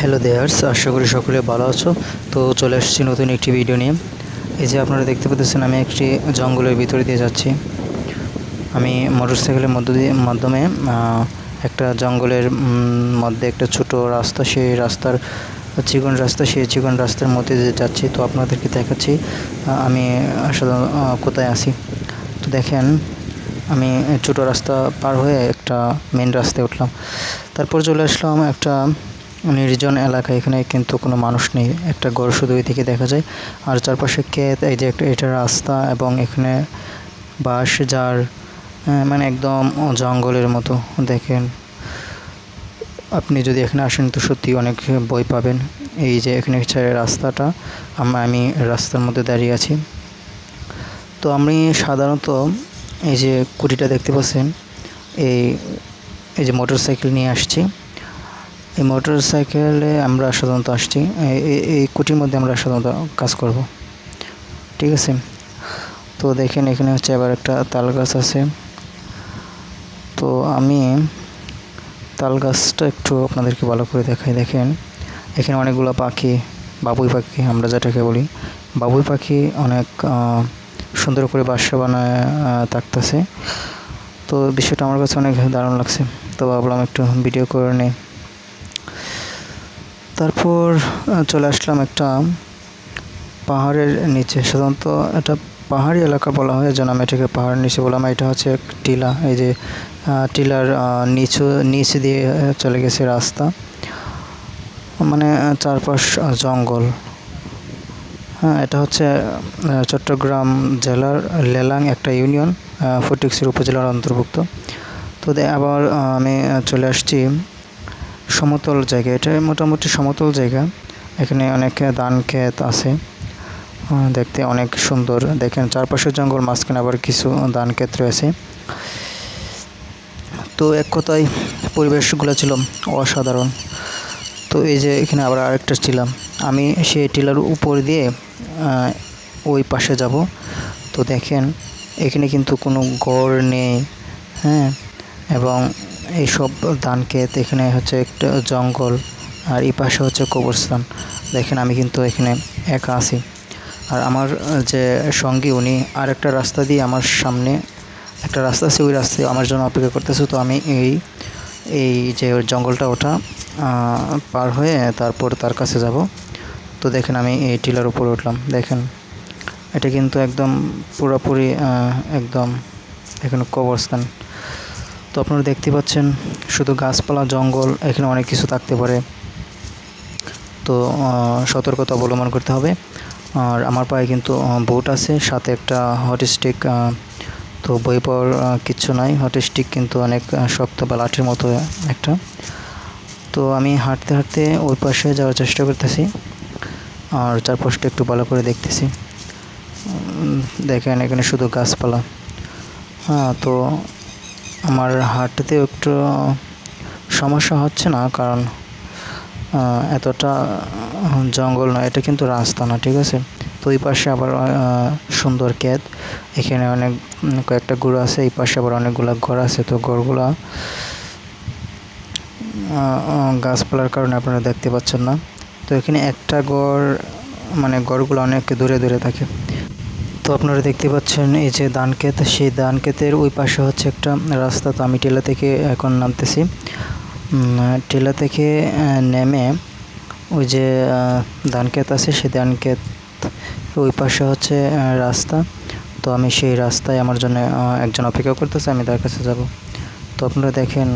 Hello there's আশা করি সকলে ভালো আছো। তো চলে আসছি নতুন একটি ভিডিও নিয়ে। এই যে আপনারা দেখতে পাচ্ছেন আমি একটি জঙ্গলের ভিতরে দিয়ে যাচ্ছি। আমি মোটরসাইকেলের মধ্য দিয়ে মাধ্যমে একটা জঙ্গলের মধ্যে একটা ছোট রাস্তা সেই রাস্তার চিকন রাস্তা সেই চিকন রাস্তার মধ্যে দিয়ে যাচ্ছি। তো আপনাদেরকে দেখাচ্ছি আমি আহ, কোথায় আছি। তো দেখেন আমি ছোট রাস্তা পার হয়ে একটা মেন রাস্তায় উঠলাম। তারপর চলে আসলাম একটা নির্জন এলাকা, এখানে কিন্তু কোনো মানুষ নেই। একটা গড় শুধু ওই দিকে দেখা যায়। আর চারপাশে ক্ষেত, এই যে একটা, এটা রাস্তা এবং এখানে বাঁশ যার মানে একদম জঙ্গলের মতো। দেখেন, আপনি যদি এখানে আসেন তো সত্যি অনেক বই পাবেন। এই যে এখানে রাস্তাটা আমরা আমি রাস্তার মধ্যে দাঁড়িয়ে আছি। তো আমি সাধারণত এই যে কুটিটা দেখতে পাচ্ছেন, এই এই যে মোটর সাইকেল নিয়ে আসছি। এই মোটর সাইকেলে আমরা সাধারণত আসছি। এই- কুটির মধ্যে আমরা সাধারণত কাজ করব। ঠিক আছে? তো দেখেন এখানে হচ্ছে আবার একটা তাল গাছ আছে। তো আমি তাল গাছটা একটু আপনাদেরকে ভালো করে দেখাই। দেখেন, এখানে অনেকগুলো পাখি, বাবুই পাখি, আমরা যেটাকে বলি। বাবুই পাখি অনেক সুন্দর করে বাসা বানায় থাকতেছে। তো বিষয়টা আমার কাছে অনেক দারুণ লাগছে। তো ভাবলাম একটু ভিডিও করে নিই। তারপর চলে আসলাম একটা পাহাড়ের নিচে। সাধারণত এটা পাহাড়ি এলাকা বলা হয়, যেন আমি এটাকে পাহাড়ের নিচে বললাম। এটা হচ্ছে এক টিলা, এই যে টিলার নিচু, নিচ দিয়ে চলে গেছে রাস্তা। মানে চারপাশ জঙ্গল। হ্যাঁ এটা হচ্ছে চট্টগ্রাম জেলার লেলাং একটা ইউনিয়ন ফটিকসির উপজেলার অন্তর্ভুক্ত। তো আবার আমি চলে আসছি সমতল জায়গা। এটা মোটামুটি সমতল জায়গা। এখানে অনেক ধান ক্ষেত আছে। দেখতে অনেক সুন্দর। দেখেন চারপাশের জঙ্গল, মাঝখানে আবার কিছু ধান ক্ষেত রয়েছে। তো এক কথায় পরিবেশগুলো ছিল অসাধারণ। তো এই যে এখানে আবার আরেকটা ছিলাম আমি সেই টিলার উপর দিয়ে ওই পাশে যাব। তো দেখেন, এখানে কিন্তু কোনো গড় নেই। হ্যাঁ? এবং এইসব ধান ক্ষেত এখানে হচ্ছে একটা জঙ্গল, আর এই পাশে হচ্ছে কবরস্থান। দেখেন আমি কিন্তু এখানে একা আছি। আর আমার যে সঙ্গী, উনি আর একটা রাস্তা দিয়ে আমার সামনে, একটা রাস্তা আছে, ওই রাস্তায় আমার জন্য অপেক্ষা করতেছে। তো আমি এই এই যে জঙ্গলটা, ওটা পার হয়ে তারপর তার কাছে যাব। তো দেখেন আমি এই টিলার উপরে উঠলাম। দেখেন, এটা কিন্তু একদম পুরোপুরি একদম এখানে কবরস্থান। তো আপনারা দেখতে পাচ্ছেন, শুধু গাছপালা, জঙ্গল, এখানে অনেক কিছু থাকতে পারে। তো সতর্কতা অবলম্বন করতে হবে। আর আমার পায়ে কিন্তু বুট আছে, সাথে একটা হট স্টিক তো বই পাওয়ার কিচ্ছু নাই। হট স্টিক কিন্তু অনেক শক্ত বা লাঠির মতো একটা। তো আমি হাঁটতে হাঁটতে ওই পাশে যাওয়ার চেষ্টা করতেছি। আর চারপাশটা একটু ভালো করে দেখতেছি। দেখেন, এখানে শুধু গাছপালা। হ্যাঁ তো আমার হাঁটতেও একটু সমস্যা হচ্ছে না, কারণ এতটা জঙ্গল নয়, এটা কিন্তু রাস্তা না, ঠিক আছে? তো এই পাশে আবার সুন্দর ক্ষেত, এখানে অনেক, কয়েকটা গুড় আছে, এই পাশে আবার অনেকগুলা ঘর আছে, তো ঘরগুলা গাছপালার কারণে আপনারা দেখতে পাচ্ছেন না। তো এখানে একটা গড় মানে গড়গুলো অনেক দূরে দূরে থাকে। তো আপনারা দেখতে পাচ্ছেন এই যে ধান ক্ষেত সেই ধান ক্ষেতের ওই পাশে হচ্ছে একটা রাস্তা। তো আমি টেলা থেকে এখন নামতেছি। টেলা থেকে নেমে ওই যে আহ, ধান ক্ষেত আছে সেই ধান ক্ষেত ওই পাশে হচ্ছে রাস্তা। তো আমি সেই রাস্তায় আমার জন্য একজন অপেক্ষা করতেছে আমি তার কাছে যাব। তো আপনারা দেখেন